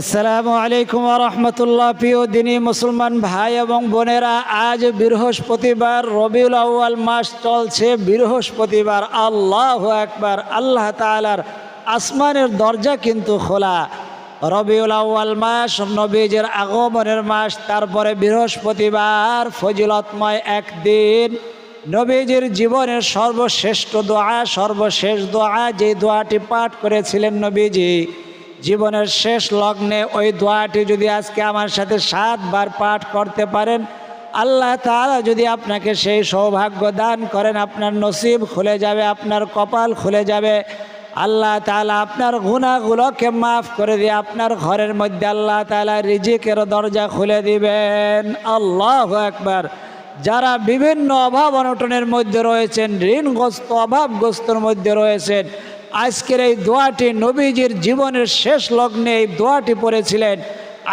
আসসালামু আলাইকুম রহমতুল্লাহ। প্রিয় দিনী মুসলমান ভাই এবং বোনেরা, আজ বৃহস্পতিবার, রবিউল আউয়াল মাস চলছে। বৃহস্পতিবার আল্লাহ একবার আল্লাহ তালার আসমানের দরজা কিন্তু খোলা। রবিউল আউয়াল মাস নবীজের আগমনের মাস, তারপরে বৃহস্পতিবার ফজিলতময় একদিন। নবীজির জীবনের সর্বশ্রেষ্ঠ দোয়া, সর্বশেষ দোয়া, যে দোয়াটি পাঠ করেছিলেন নবীজি জীবনের শেষ লগ্নে ওই দোয়াটি যদি আজকে আমার সাথে সাতবার পাঠ করতে পারেন, আল্লাহ তালা যদি আপনাকে সেই সৌভাগ্য দান করেন, আপনার নসিব খুলে যাবে, আপনার কপাল খুলে যাবে, আল্লাহ তাআলা আপনার গুণাগুলোকে মাফ করে দিয়ে আপনার ঘরের মধ্যে আল্লাহ তাআলা রিজিকের দরজা খুলে দিবেন। আল্লাহ একবার যারা বিভিন্ন অভাব অনটনের মধ্যে রয়েছেন, ঋণগ্রস্ত, অভাবগ্রস্তর মধ্যে রয়েছেন আজকের এই দোয়াটি নবীজির জীবনের শেষ লগ্নে এই দোয়াটি পড়েছিলেন।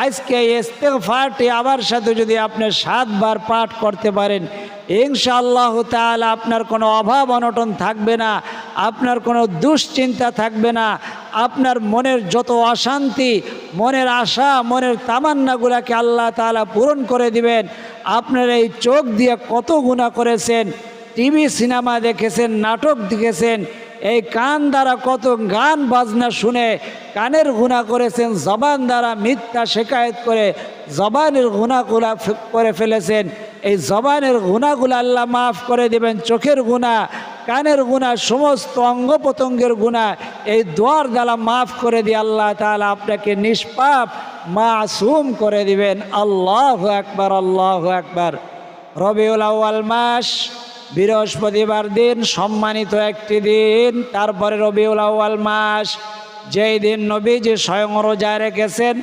আজকে এই ইস্তেগফারটি আবার সাথে যদি আপনি সাতবার পাঠ করতে পারেন, ইনশাআল্লাহ তাআলা আপনার কোনো অভাব অনটন থাকবে না, আপনার কোনো দুশ্চিন্তা থাকবে না, আপনার মনের যত অশান্তি, মনের আশা, মনের তামান্নাগুলাকে আল্লাহ তাআলা পূরণ করে দিবেন। আপনার এই চোখ দিয়ে কত গুণা করেছেন, টিভি, সিনেমা দেখেছেন, নাটক দেখেছেন এই কান দ্বারা কত গান বাজনা শুনে কানের গুণা করেছেন, জবান দ্বারা মিথ্যা শেখায়ত করে জবানের গুণাগুলা করে ফেলেছেন। এই জবানের গুণাগুলো আল্লাহ মাফ করে দেবেন, চোখের গুণা, কানের গুণা, সমস্ত অঙ্গ প্রত্যঙ্গের গুণা, এই দোয়ার দ্বারা মাফ করে দিয়ে আল্লাহ তাআলা আপনাকে নিষ্পাপ, মাসুম করে দিবেন। আল্লাহ একবার আল্লাহ একবার রবিউল আউয়াল মাস। বৃহস্পতিবার দিন, সম্মানিত একটি দিন, তারপরে রবিউল আউয়াল মাস। যেই দিন নবীজি স্বয়ং রোজা রেখেছেন,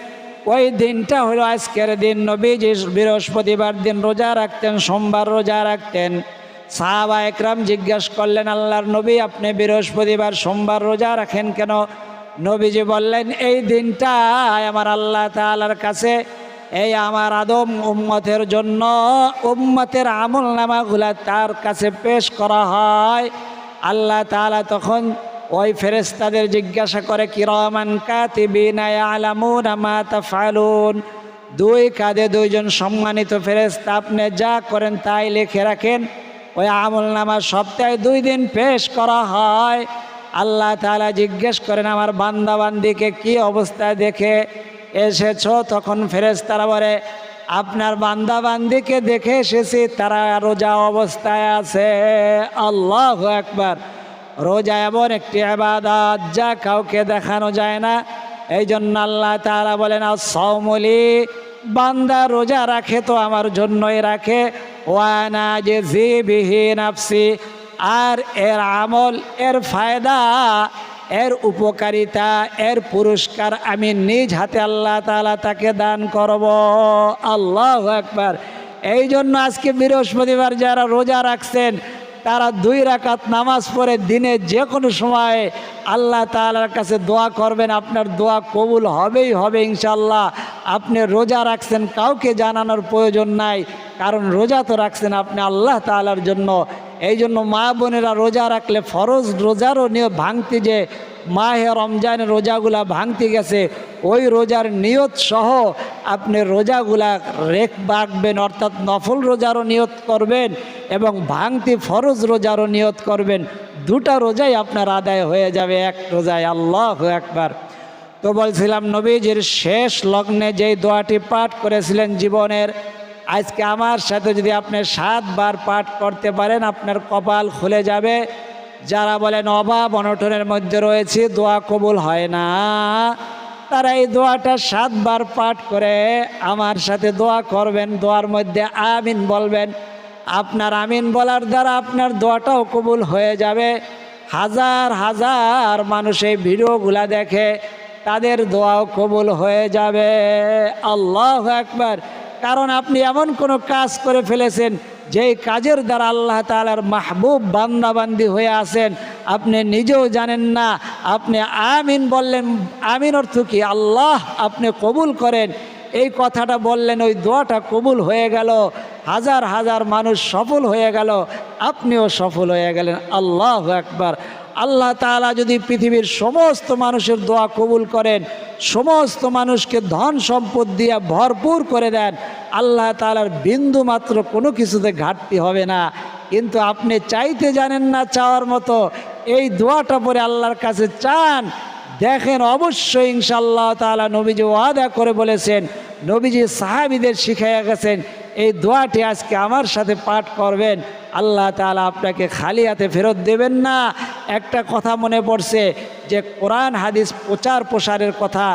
ওই দিনটা হলো আজকের দিন। নবীজি বৃহস্পতিবার দিন রোজা রাখতেন, সোমবার রোজা রাখতেন। সাহাবা একরাম জিজ্ঞেস করলেন, আল্লাহর নবী, আপনি বৃহস্পতিবার, সোমবার রোজা রাখেন কেন? নবীজি বললেন, এই দিনটা আমার আল্লাহ তাআলার কাছে এই আমার আদম উম্মতের জন্য উম্মতের আমল নামাগুলা তার কাছে পেশ করা হয়। আল্লাহ তাআলা তখন ওই ফেরেস্তাদের জিজ্ঞাসা করে, কিরমান তাফআলুন? দুই কাঁধে দুইজন সম্মানিত ফেরেস্তা আপনি যা করেন তাই লিখে রাখেন। ওই আমল নামা সপ্তাহে দুই দিন পেশ করা হয়। আল্লাহ তাআলা জিজ্ঞেস করেন, আমার বান্দাবান্দিকে কি অবস্থায় দেখে এসেছ তখন ফেরেশতারা বলে, আপনার বান্দাবান্দিকে দেখে এসেছি, তারা রোজা অবস্থায় আছে। আল্লাহ একবার রোজা এমন একটি আবাদত যা কাউকে দেখানো যায় না। এই জন্য আল্লাহ তাআলা বলেন সৌমলি বান্দা রোজা রাখে তো আমার জন্যই রাখে। ওয়ানা যে জি বিহীন আর এর আমল, এর ফায়দা এর উপকারিতা, এর পুরস্কার আমি নিজ হাতে আল্লাহ তাআলা তাকে দান করব। আল্লাহ একবার এই জন্য আজকে বৃহস্পতিবার যারা রোজা রাখছেন, তারা দুই রাকাত নামাজ পড়ে দিনে যে কোনো সময়ে আল্লাহ তাআলার কাছে দোয়া করবেন। আপনার দোয়া কবুল হবেই হবে ইনশাল্লাহ আপনি রোজা রাখছেন, কাউকে জানানোর প্রয়োজন নাই। কারণ রোজা তো রাখছেন আপনি আল্লাহ তালার জন্য। এই জন্য মা বোনেরা রোজা রাখলে ফরজ রোজারও নিয়ে ভাঙতে যে মাহে রমজানের রোজাগুলা ভাঙতে গেছে, ওই রোজার নিয়ত সহ আপনি রোজাগুলা রেখ রাখবেন অর্থাৎ নফল রোজারও নিয়ত করবেন এবং ভাঙতি ফরজ রোজারও নিয়ত করবেন, দুটা রোজাই আপনার আদায় হয়ে যাবে, এক রোজায়। আল্লাহ একবার তো বলছিলাম নবীজির শেষ লগ্নে যেই দোয়াটি পাঠ করেছিলেন জীবনের আজকে আমার সাথে যদি আপনি সাতবার পাঠ করতে পারেন, আপনার কপাল খুলে যাবে। যারা বলেন, অভাব অনটনের মধ্যে রয়েছে, দোয়া কবুল হয় না। তারা এই দোয়াটা সাতবার পাঠ করে আমার সাথে দোয়া করবেন, দোয়ার মধ্যে আমিন বলবেন। আপনার আমিন বলার দ্বারা আপনার দোয়াটাও কবুল হয়ে যাবে। হাজার হাজার মানুষ এই ভিডিওগুলা দেখে তাদের দোয়াও কবুল হয়ে যাবে। আল্লাহ একবার কারণ আপনি এমন কোনো কাজ করে ফেলেছেন, যেই কাজের দ্বারা আল্লাহ তালার মাহবুব বান্দাবান্দি হয়ে আছেন। আপনি নিজেও জানেন না, আপনি আমিন বললেন, আমিন অর্থ কি? আল্লাহ আপনি কবুল করেন। এই কথাটা বললেন, ওই দোয়াটা কবুল হয়ে গেল। হাজার হাজার মানুষ সফল হয়ে গেল। আপনিও সফল হয়ে গেলেন। আল্লাহ একবার আল্লাহ তাআলা যদি পৃথিবীর সমস্ত মানুষের দোয়া কবুল করেন, সমস্ত মানুষকে ধন সম্পদ দিয়ে ভরপুর করে দেন, আল্লাহ তাআলার বিন্দু মাত্র কোনো কিছুতে ঘাটতি হবে না। কিন্তু আপনি চাইতে জানেন না, চাওয়ার মতো এই দোয়াটা পরে আল্লাহর কাছে চান, দেখেন অবশ্যই ইনশাল্লাহ তাআলা নবীজি ওয়াদা করে বলেছেন, নবীজি সাহাবিদের শিখাইয়া গেছেন, এই দোয়াটি আজকে আমার সাথে পাঠ করবেন। আল্লাহ তালা আপনাকে খালি হাতে ফেরত দেবেন না। একটা কথা মনে পড়ছে যে কোরআন, হাদিস প্রচার প্রসারের কথা,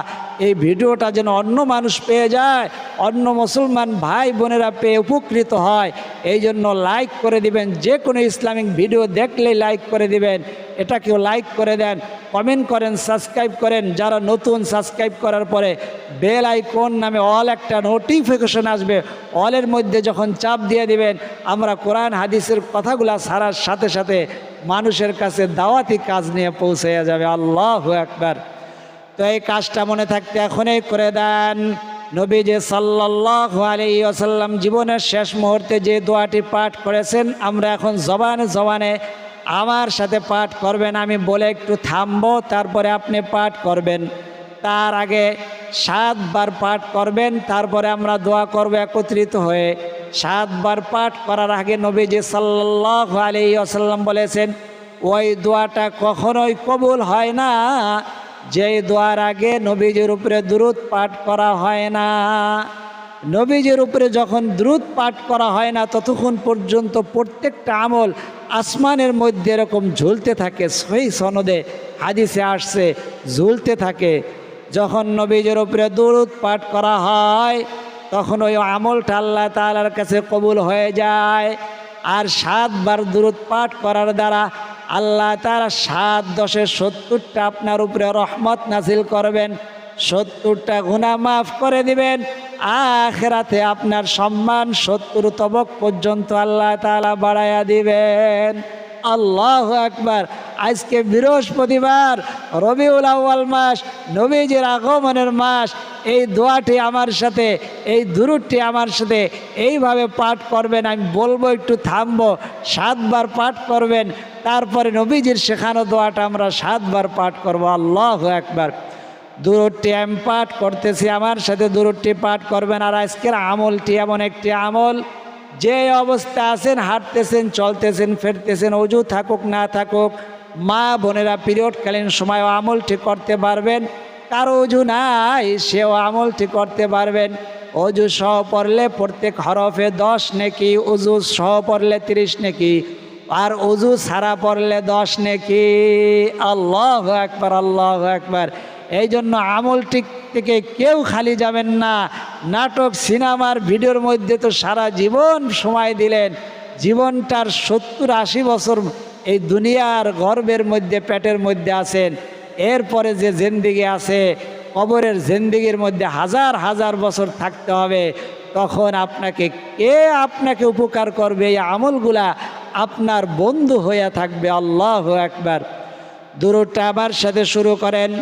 এই ভিডিওটা যেন অন্য মানুষ পেয়ে যায়, অন্য মুসলমান ভাই বোনেরা পেয়ে উপকৃত হয়, এই জন্য লাইক করে দিবেন। যে কোনো ইসলামিক ভিডিও দেখলেই লাইক করে দিবেন। এটাকেও লাইক করে দেন কমেন্ট করেন সাবস্ক্রাইব করেন। যারা নতুন সাবস্ক্রাইব করার পরে বেল আইকন নামে অল একটা নোটিফিকেশন আসবে অলের মধ্যে যখন চাপ দিয়ে দিবেন, আমরা কোরআন, হাদিসের কথাগুলা সারার সাথে সাথে মানুষের কাছে দাওয়াতি কাজ নিয়ে পৌঁছে যাবে। আল্লাহ একবার তো এই কাজটা মনে থাকতে এখনই করে দেন। নবী যে সাল্লাহ আলী আসাল্লাম জীবনের শেষ মুহূর্তে যে দোয়াটি পাঠ করেছেন, আমরা এখন জবানে জবানে আমার সাথে পাঠ করবেন, আমি বলে একটু থামবো, তারপরে আপনি পাঠ করবেন। তার আগে সাতবার পাঠ করবেন, তারপরে আমরা দোয়া করব একত্রিত হয়ে। সাতবার পাঠ করার আগে নবীজি সাল্লাহ আলী আসাল্লাম বলেছেন, ওই দোয়াটা কখনোই কবুল হয় না। যে দোয়ার আগে নবীজির উপরে দ্রুত পাঠ করা হয় না। নবীজির উপরে যখন দ্রুত পাঠ করা হয় না, ততক্ষণ পর্যন্ত প্রত্যেকটা আমল আসমানের মধ্যে এরকম ঝুলতে থাকে সেই সনদে হাদিসে আসছে, ঝুলতে থাকে। যখন নবীজের উপরে দ্রুত পাঠ করা হয়, তখন ওই আমলটা আল্লাহ তালার কাছে কবুল হয়ে যায়। আর সাতবার দূরত পাঠ করার দ্বারা আল্লাহ তারা সাত দশের সত্তরটা আপনার উপরে রহমত নাসিল করবেন, সত্তরটা গুণা মাফ করে দিবেন। আখেরাতে আপনার সম্মান সত্তর তবক পর্যন্ত আল্লাহ তালা বাড়াইয়া দিবেন। আল্লাহ একবার আজকে বৃহস্পতিবার, রবিউল আউ্য়াল মাস, নবীজির আগমনের মাস। এই দোয়াটি আমার সাথে, এই দুরুটটি আমার সাথে এইভাবে পাঠ করবেন, আমি বলব একটু থামবো, সাতবার পাঠ করবেন, তারপরে নবীজির শেখানো দোয়াটা আমরা সাতবার পাঠ করব। আল্লাহ একবার দূরটি আমি পাঠ করতেছি, আমার সাথে দূরটি পাঠ করবেন, আর আজকের আমলটি এমন একটি আমল যে অবস্থা আছেন, হাঁটতেছেন, চলতেছেন, ফেরতেছেন, অজু থাকুক, না থাকুক, মা বোনেরা পিরিয়ডকালীন সময় আমলটি করতে পারবেন। কারও অজু নাই, সেও আমলটি করতে পারবেন। অজু সহ পড়লে প্রত্যেক হরফে দশ নেকি, অজু সহ পড়লে তিরিশ নেকি, আর অজু ছাড়া পড়লে দশ নেকি। আল্লাহ একবার আল্লাহ একবার এই জন্য আমলটি থেকে কেউ খালি যাবেন না। নাটক, সিনেমার ভিডিওর মধ্যে তো সারা জীবন সময় দিলেন। জীবনটার সত্তর আশি বছর এই দুনিয়ার গর্বের মধ্যে, পেটের মধ্যে আছেন। এরপরে যে জেন্দিগি আছে, কবরের জেন্দিগির মধ্যে হাজার হাজার বছর থাকতে হবে। তখন আপনাকে কে আপনাকে উপকার করবে? এই আমলগুলা আপনার বন্ধু হইয়া থাকবে। আল্লাহ একবার দূরটা আবার সাথে শুরু করেন।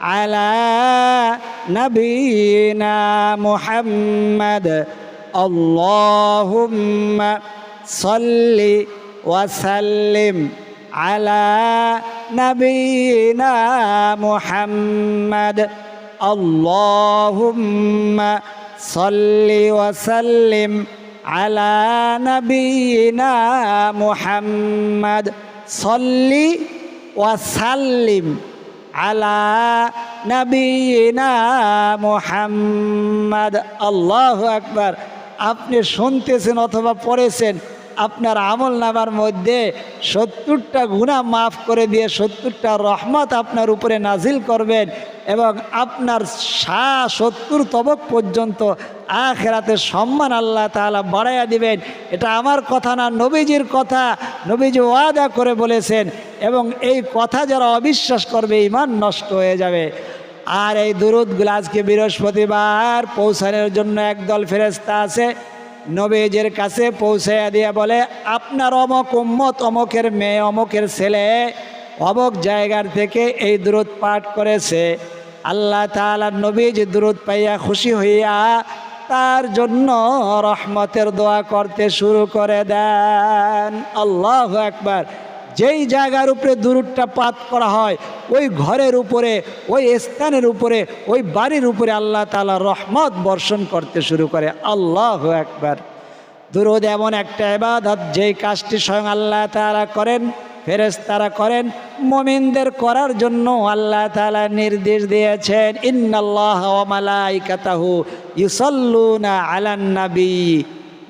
على نبينا محمد. اللهم صل وسلم على نبينا محمد. اللهم صل وسلم على نبينا محمد. صل وسلم আলা নাবিনা মোহাম্মদ আল্লাহ আকবার। আপনি শুনতেছেন অথবা পড়েছেন আপনার আমল নামার মধ্যে সত্তরটা গুণা মাফ করে দিয়ে সত্তরটা রহমত আপনার উপরে নাজিল করবেন এবং আপনার সা সত্তর তবক পর্যন্ত আখেরাতে সম্মান আল্লাহ তাআলা বাড়াইয়া দিবেন। এটা আমার কথা না, নবীজির কথা। নবীজি ওয়াদা করে বলেছেন এবং এই কথা যারা অবিশ্বাস করবে ইমান নষ্ট হয়ে যাবে। আর এই দুরুদগুলো আজকে বৃহস্পতিবার পৌঁছানোর জন্য একদল ফেরেস্তা আছে। নবীজের কাছে পৌঁছাইয়া দিয়া বলে, আপনার অমক উম্মত, অমকের মেয়ে, অমকের ছেলে অমক জায়গার থেকে এই দূরত পাঠ করেছে। আল্লাহ তালা নবীজ দূরত পাইয়া খুশি হইয়া তার জন্য রহমতের দোয়া করতে শুরু করে দেন। আল্লাহ একবার যেই জায়গার উপরে দূরটা পাত করা হয়, ওই ঘরের উপরে, ওই স্থানের উপরে, ওই বাড়ির উপরে আল্লাহ তালা রহমত বর্ষণ করতে শুরু করে। আল্লাহ একবার দুরুদ এমন একটা এবাদত যেই কাজটি স্বয়ং আল্লাহ তালা করেন, ফেরেশতারা করেন, মমিনদের করার জন্য আল্লাহ তালা নির্দেশ দিয়েছেন, ইন্নাল্লাহ মালাইকাতাহু ইউসাল্লুনা আলান নবী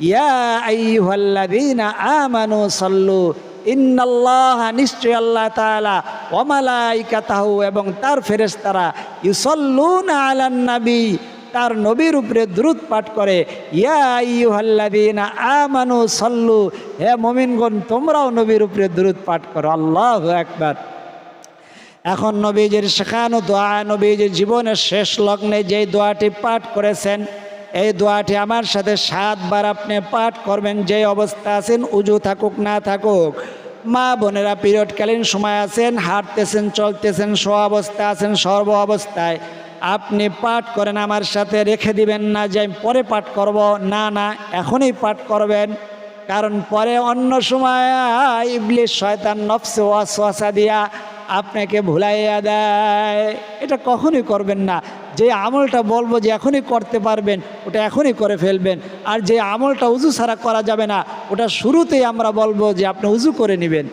ইয়া আইয়ুহাল্লাযীনা আমানু সাল্লু ইন্নাল্লাহ নিশ্চয় আল্লাহ তাআলা ওয়া মালাইকাতাহু এবং তার ফেরেশতারা ইউসাল্লুনা আলান নবী, তার নবীর উপরে দ্রুত পাঠ করে, ইয়া আইয়ুহাল্লাযীনা আমানু সাল্লু, হে মুমিনগণ, তোমরাও নবীর উপরে দ্রুত পাঠ করো, আল্লাহ একবার এখন নবীজের শেখানো দোয়া, নবীজের জীবনের শেষ লগ্নে যেই দোয়াটি পাঠ করেছেন এই দোয়াটি আমার সাথে সাতবার আপনি পাঠ করবেন, যে অবস্থা আছেন, উজু থাকুক, না থাকুক। মা বোনেরা পিরিয়ডকালীন সময় আছেন, হাঁটতেছেন, চলতেছেন স্ব অবস্থা আছেন, সর্ব অবস্থায়। আপনি পাঠ করেন আমার সাথে, রেখে দিবেন না যে আমি পরে পাঠ করব। না না, এখনই পাঠ করবেন। কারণ পরে অন্য সময় ইবলিশ শয়তান নফসে ওয়াসওয়াসা দিয়া আপনাকে ভুলাইয়া দেয়। এটা কখনই করবেন না। যে আমলটা বলব যে এখনই করতে পারবেন, ওটা এখনই করে ফেলবেন। আর যে আমলটা উজু ছাড়া করা যাবে না, ওটা শুরুতেই আমরা বলব যে আপনি উজু করে নেবেন।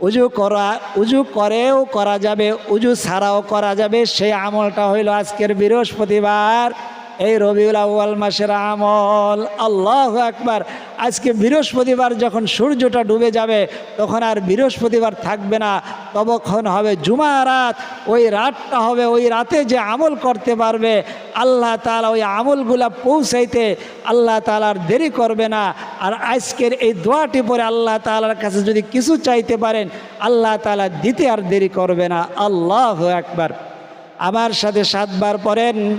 উজু করা, উজু করেও করা যাবে, উজু ছাড়াও করা যাবে। সেই আমলটা হইল আজকের বৃহস্পতিবার। এই রবিউল আউ্য়াল মাসের আমল, আল্লাহ একবার আজকে বৃহস্পতিবার যখন সূর্যটা ডুবে যাবে, তখন আর বৃহস্পতিবার থাকবে না। তখন হবে জুমা রাত। ওই রাতটা হবে ওই রাতে যে আমল করতে পারবে। আল্লাহ তালা ওই আমলগুলা পৌঁছাইতে আল্লাহ তালার দেরি করবে না। আর আজকের এই দোয়াটি পরে আল্লাহ তালার কাছে যদি কিছু চাইতে পারেন, আল্লাহ তালা দিতে আর দেরি করবে না। আল্লাহ একবার আমার সাথে সাতবার পড়েন।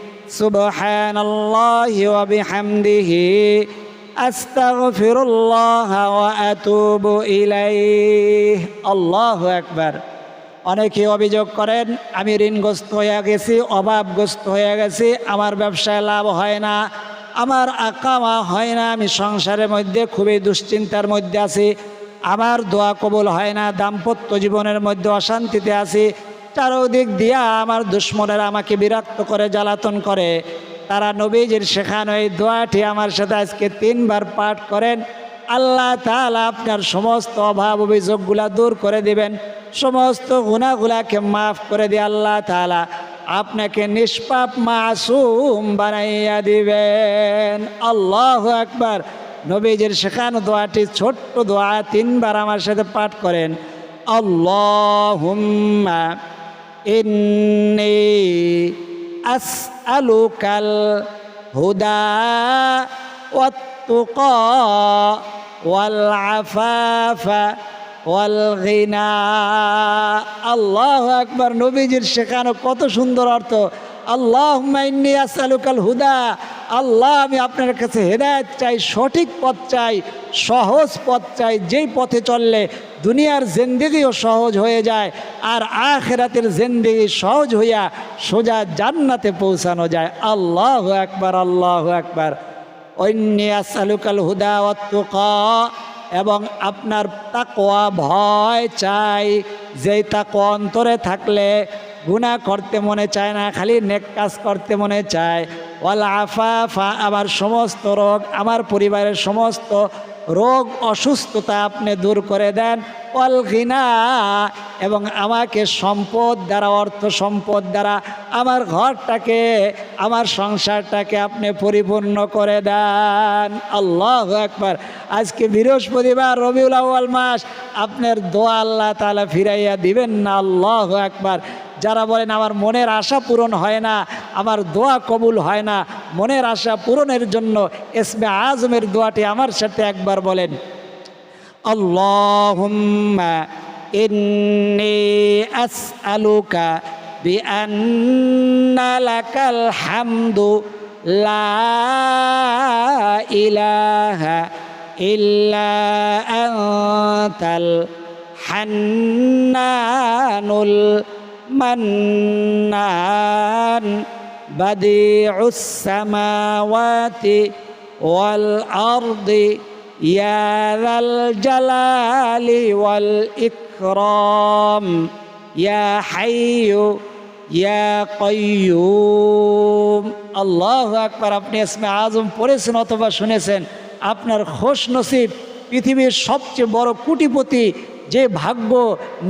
سبحان الله وبحمده أستغفر الله وأتوب إليه الله أكبر অনেকে অভিযোগ করেন আমি ঋণগ্রস্ত হয়ে গেছি অভাবগ্রস্ত হয়ে গেছি আমার ব্যবসায় লাভ হয় না আমার আকামা হয় না আমি সংসারের মধ্যে খুবই দুশ্চিন্তার মধ্যে আছি আমার দোয়া কবুল হয় না দাম্পত্য জীবনের মধ্যে অশান্তিতে আছি চারোদিক দিয়া আমার দুশ্মনেরা আমাকে বিরক্ত করে, জ্বালাতন করে। তারা নবীজির শেখানো এই দোয়াটি আমার সাথে আজকে তিনবার পাঠ করেন। আল্লাহ তালা আপনার সমস্ত অভাব অভিযোগগুলা দূর করে দিবেন। সমস্ত গুণাগুলাকে মাফ করে দিয়ে আল্লাহ তালা আপনাকে নিষ্পাপ মাসুম বানাইয়া দিবেন। আল্লাহ একবার নবীজির শেখানো দোয়াটি ছোট্ট দোয়া তিনবার আমার সাথে পাঠ করেন। আল্লাহুম্মা إني أسألك الهدى والتقى والعفاف والغنى আল্লাহ একবার নবীজির শেখানো কত সুন্দর অর্থ আল্লাহ আসালুকাল হুদা। আল্লাহ, আমি আপনার কাছে হেদায়ত চাই, সঠিক পথ চাই, সহজ পথ চাই, যেই পথে চললে দুনিয়ার জেন্দিগিও সহজ হয়ে যায় আর আখেরাতের জেন্দিগি সহজ হইয়া সোজা জান্নাতে পৌঁছানো যায়। আল্লাহ একবার আল্লাহ একবার অন্যে আসালুকাল হুদা অত্তুকা এবং আপনার তাকোয়া ভয় চাই, যেই তাকোয়া অন্তরে থাকলে গুনাহ করতে মনে চায় না, খালি নেক কাজ করতে মনে চায়। ওয়াল আফাফা, আমার সমস্ত রোগ, আমার পরিবারের সমস্ত রোগ অসুস্থতা আপনি দূর করে দেন। ওয়াল ঘৃণা এবং আমাকে সম্পদ দ্বারা, অর্থ সম্পদ দ্বারা আমার ঘরটাকে, আমার সংসারটাকে আপনি পরিপূর্ণ করে দেন। আল্লাহ একবার আজকে বৃহস্পতিবার, রবিউল আউয়াল মাস। আপনার দোয়া আল্লাহ তালা ফিরাইয়া দিবেন না, আল্লাহ একবার যারা বলেন, আমার মনের আশা পূরণ হয় না, আমার দোয়া কবুল হয় না, মনের আশা পূরণের জন্য এসমে আজমের দোয়াটি আমার সাথে একবার বলেন, আল্লাহুম্মা إني أسألك بأن لك الحمد لا إله إلا أنت الحنان المنان بديع السماوات والأرض আরদি ذا الجلال والإكرام ওয়াল حي ইয়া قيوم ইয়া أكبر আপনি এসমে আজম পড়েছেন অথবা শুনেছেন, আপনার খোশ নসিব পৃথিবীর সবচেয়ে বড় কুটিপতি যে ভাগ্য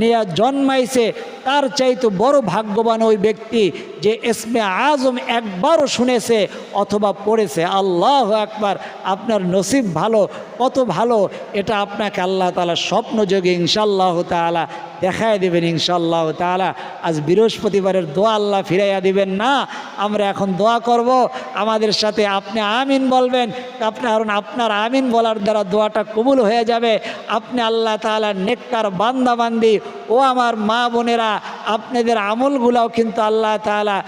নেয়া জন্মাইছে, তার চাইতে বড় ভাগ্যবান ওই ব্যক্তি যে এসমে আজম একবারও শুনেছে অথবা পড়েছে। আল্লাহ একবার আপনার নসিব ভালো, কত ভালো, এটা আপনাকে আল্লাহ তালা স্বপ্নযোগে ইনশাল্লাহ তালা দেখায় দেবেন ইনশাল্লাহ তালা আজ বৃহস্পতিবারের দোয়া আল্লাহ ফিরাইয়া দিবেন না, আমরা এখন দোয়া করব, আমাদের সাথে আপনি আমিন বলবেন আপনি কারণ আপনার আমিন বলার দ্বারা দোয়াটা কবুল হয়ে যাবে। আপনি আল্লাহ তালা নেককার বান্দাবান্দি? ও আমার মা বোনেরা, আপনাদের আমলগুলাও কিন্তু আল্লাহ তালা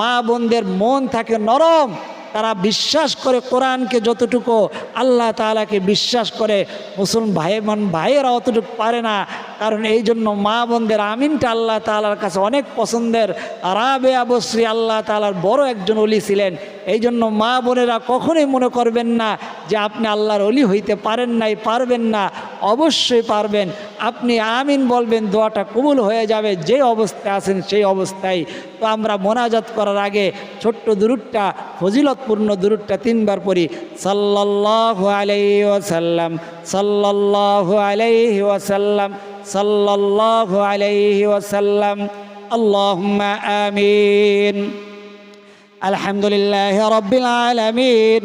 মা বোনদের মন থাকে নরম। তারা বিশ্বাস করে কোরআনকে যতটুকু আল্লাহ তালাকে বিশ্বাস করে। মুসলমান ভাই বোন ভাইয়েরা অতটুকু পারে না। কারণ এই জন্য মা বোনদের আমিনটা আল্লাহ তালার কাছে অনেক পছন্দের। রাবে আবশ্রী আল্লাহ তালার বড় একজন অলি ছিলেন। এই জন্য মা বোনেরা কখনোই মনে করবেন না যে আপনি আল্লাহর অলি হইতে পারেন নাই, পারবেন না। অবশ্যই পারবেন। আপনি আমিন বলবেন, দোয়াটা কবুল হয়ে যাবে, যে অবস্থায় আছেন সেই অবস্থায়। তো আমরা মোনাজাত করার আগে ছোট্ট দুরুটটা ফজিলতপূর্ণ দুরুটটা তিনবার পড়ি। সাল্লাহ আলাইসাল্লাম ওয়াসাল্লাম সাল্লাহ আলাইহি ওয়াসাল্লাম সাল্লাহ আলাইহি ওয়াসাল্লাম আল্লাহ আমিন। আলহামদুলিল্লাহ রব্বিল আলামিন।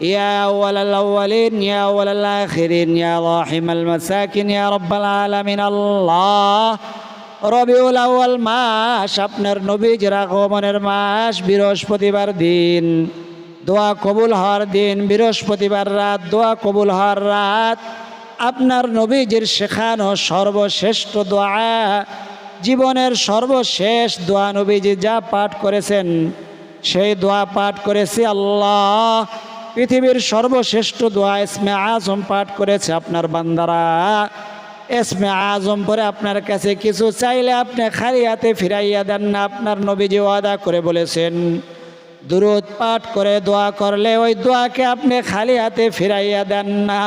يا أول الأولين يا أول الآخرين يا راحم المساكين يا رب العالمين الله রবিউল আউয়াল মাস আপনার নবীজির আগমনের মাস বৃহস্পতিবার দিন দোয়া কবুল হওয়ার দিন বৃহস্পতিবার রাত দোয়া কবুল হওয়ার রাত আপনার নবীজির শেখানো সর্বশ্রেষ্ঠ দোয়া জীবনের সর্বশেষ দোয়া নবীজি যা পাঠ করেছেন সেই দোয়া পাঠ করেছি আল্লাহ পৃথিবীর সর্বশ্রেষ্ঠ দোয়া ইসমে আজম পাঠ করেছে আপনার বান্দারা। এসমে আজম পরে আপনার কাছে কিছু চাইলে আপনি খালি হাতে ফিরাইয়া দেন না, আপনার নবীজি ওয়াদা করে বলেছেন। দুরুদ পাঠ করে দোয়া করলে ওই দোয়াকে আপনি খালি হাতে ফিরাইয়া দেন না।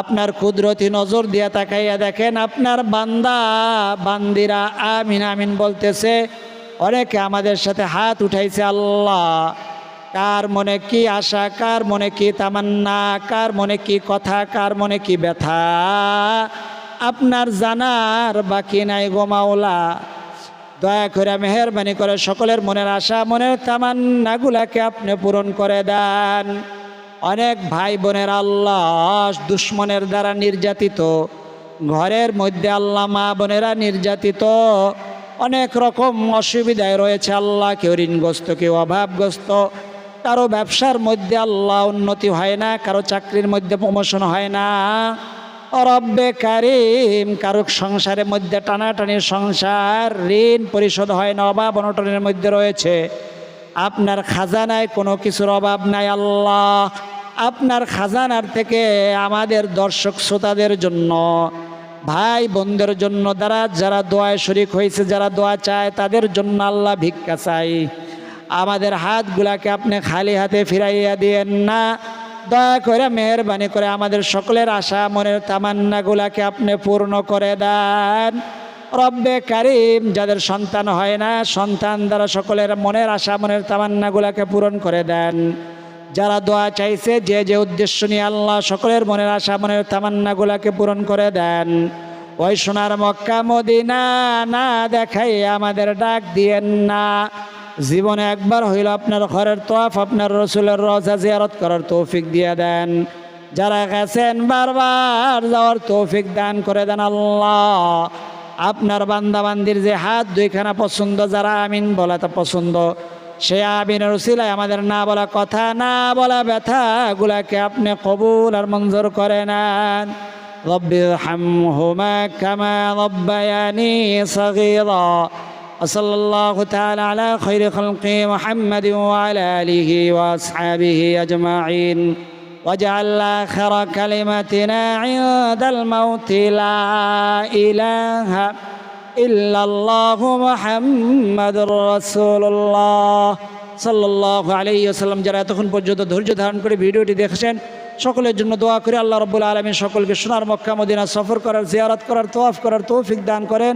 আপনার কুদরতি নজর দিয়া তাকাইয়া দেখেন আপনার বান্দা, বান্দিরা আমিন আমিন বলতেছে। অনেকে আমাদের সাথে হাত উঠাইছে আল্লাহ। কার মনে কি আশা, কার মনে কি তামান্না, কার মনে কি কথা, কার মনে কি ব্যথা? আপনার জানার বাকি নাই গো মাওলা। দয়া করে মেহরবানি করে সকলের মনের আশা, মনের তামান্নাগুলাকে আপনি পূরণ করে দেন। অনেক ভাই বোনের আল্লাহ দুশ্মনের দ্বারা নির্যাতিত। ঘরের মধ্যে আল্লাহ মা বোনেরা নির্যাতিত। অনেক রকম অসুবিধায় রয়েছে আল্লাহ, কেউ ঋণগ্রস্ত, কেউ অভাবগ্রস্ত। কারও ব্যবসার মধ্যে আল্লাহ উন্নতি হয় না, কারও চাকরির মধ্যে প্রমোশন হয় না। রব্বে কারিম, কারও সংসারের মধ্যে টানাটানির সংসার, ঋণ পরিশোধ হয় না, অভাব অনটনের মধ্যে রয়েছে। আপনার খাজানায় কোনো কিছুর অভাব নাই আল্লাহ। আপনার খাজানার থেকে আমাদের দর্শক শ্রোতাদের জন্য, ভাই বোনদের জন্য, যারা যারা দোয়ায় শরিক হয়েছে, যারা দোয়া চায়, তাদের জন্য আল্লাহ ভিক্ষা চাই। আমাদের হাতগুলাকে আপনি খালি হাতে ফিরাইয়া দিয়েন না। দয়া করে মেহরবানি করে আমাদের সকলের আশা, মনের তামান্নাগুলাকে আপনি পূর্ণ করে দেন। রব্বে কারিম, যাদের সন্তান হয় না, সন্তান দ্বারা সকলের মনের আশা, মনের তামান্নাগুলাকে পূরণ করে দেন। যারা দোয়া চাইছে, যে যে উদ্দেশ্য নিয়ে আল্লাহ সকলের মনের আশা, মনের তামান্নাগুলাকে পূরণ করে দেন। ওই সোনার মক্কা মদিনা না দেখাই আমাদের ডাক দিয়েন না। জীবনে একবার হইল আপনার ঘরের তোয়াফ আপনার রসুলের রজা জিয়ারত করার তৌফিক দিয়ে দেন যারা গেছেন বারবার যাওয়ার তৌফিক দান করে দেন আল্লাহ আপনার বান্দাবান্দির যে হাত দুইখানা পছন্দ যারা আমিন বলা তা পছন্দ সে আমিনের উসিলায় আমাদের না বলা কথা না বলা ব্যথা গুলাকে আপনি কবুল আর মঞ্জুর করে নেন رب ارحمهما كما ربياني صغيرا وصلى الله تعالى على خير خلق محمد وعلى آله وأصحابه أجمعين واجعل آخر كلمتنا عند الموت لا إله إلا الله محمد رسول الله সাল্লাল্লাহু আলাইহি ওয়াসাল্লাম যারা এতক্ষণ পর্যন্ত ধৈর্য ধারণ করে ভিডিওটি দেখেছেন সকলের জন্য দোয়া করে আল্লাহ রব্বুল আলমী সকলকে সোনার মক্কা মদিনা সফর করার জিয়ারত করার তোয়াফ করার তৌফিক দান করেন